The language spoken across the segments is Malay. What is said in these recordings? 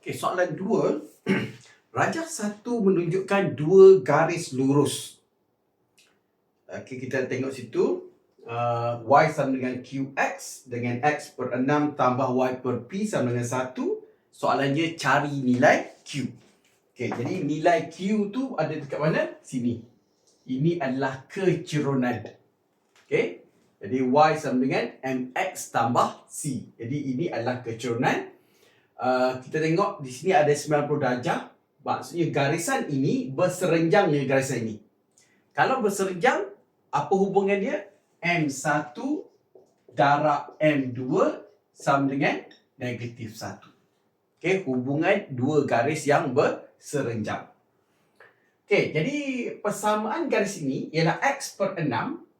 Okey, soalan dua. Rajah satu menunjukkan dua garis lurus. Okey, kita tengok situ. Uh, y sama dengan qx dengan x per 6 tambah y per p sama dengan 1. Soalannya cari nilai q. Okey, jadi nilai q tu ada dekat mana? Sini. Ini adalah kecerunan. Okey. Jadi y sama dengan mx tambah c. Jadi ini adalah kecerunan. Uh, kita tengok di sini ada 90 darjah. Maksudnya garisan ini berserenjang dengan garisan ini. Kalau berserenjang, apa hubungan dia? M1 darab M2 sama dengan negatif 1. Okey, hubungan dua garis yang berserenjang. Okey, jadi persamaan garis ini ialah X per 6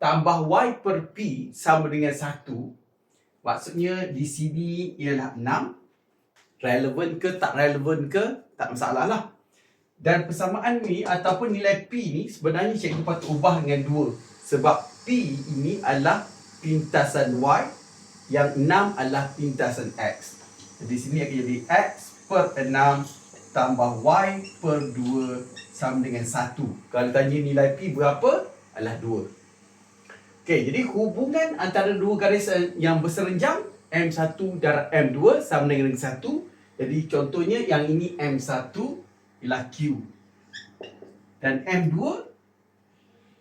tambah Y per P sama dengan 1. Maksudnya di sini ialah 6 relevan ke tak relevan ke tak masalah lah. Dan persamaan ni ataupun nilai P ni sebenarnya cikgu patut ubah dengan 2 sebab P ini adalah pintasan Y yang 6 adalah pintasan X. Di sini akan jadi X per 6 tambah Y per 2 sama dengan 1 kalau tanya nilai P berapa adalah 2 Okey, jadi hubungan antara dua garis yang berserenjang M1 darab M2 sama dengan 1 jadi contohnya yang ini M1 ialah Q. Dan M2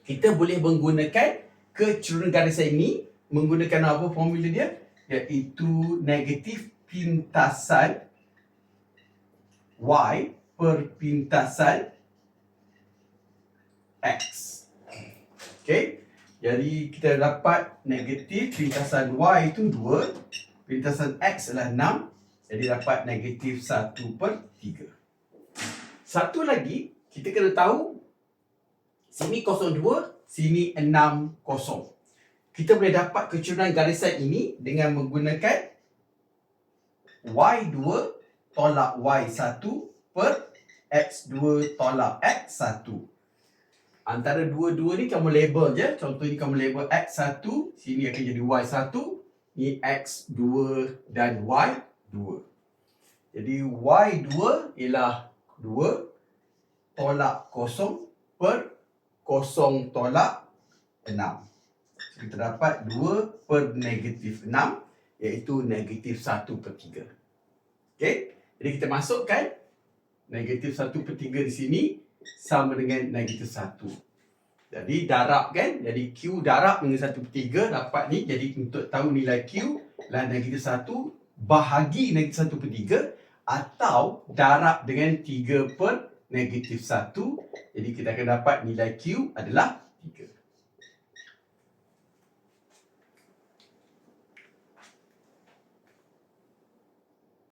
kita boleh menggunakan kecerunan garisan ini menggunakan apa formula dia? Iaitu negatif pintasan Y per pintasan X. Okey. Jadi kita dapat negatif pintasan Y itu 2, pintasan X adalah 6 jadi dapat negatif 1 per 3. Satu lagi, kita kena tahu sini 02, sini 6 kosong. Kita boleh dapat kecerunan garisan ini dengan menggunakan Y2 tolak Y1 per X2 tolak X1. Antara dua-dua ni kamu label je. Contoh ni kamu label X1, sini akan jadi Y1. Ni X2 dan Y 2. Jadi Y2 ialah 2 tolak kosong per kosong tolak 6. So, kita dapat 2 per negatif 6 iaitu negatif 1 per 3. Okey, jadi kita masukkan negatif 1 per 3 di sini sama dengan negatif 1. Jadi darab kan, jadi Q darab dengan 1 per 3 dapat ni. Jadi untuk tahu nilai Q lah negatif 1 bahagi negatif 1 per 3 atau darab dengan 3 per negatif 1. Jadi kita akan dapat nilai Q adalah 3.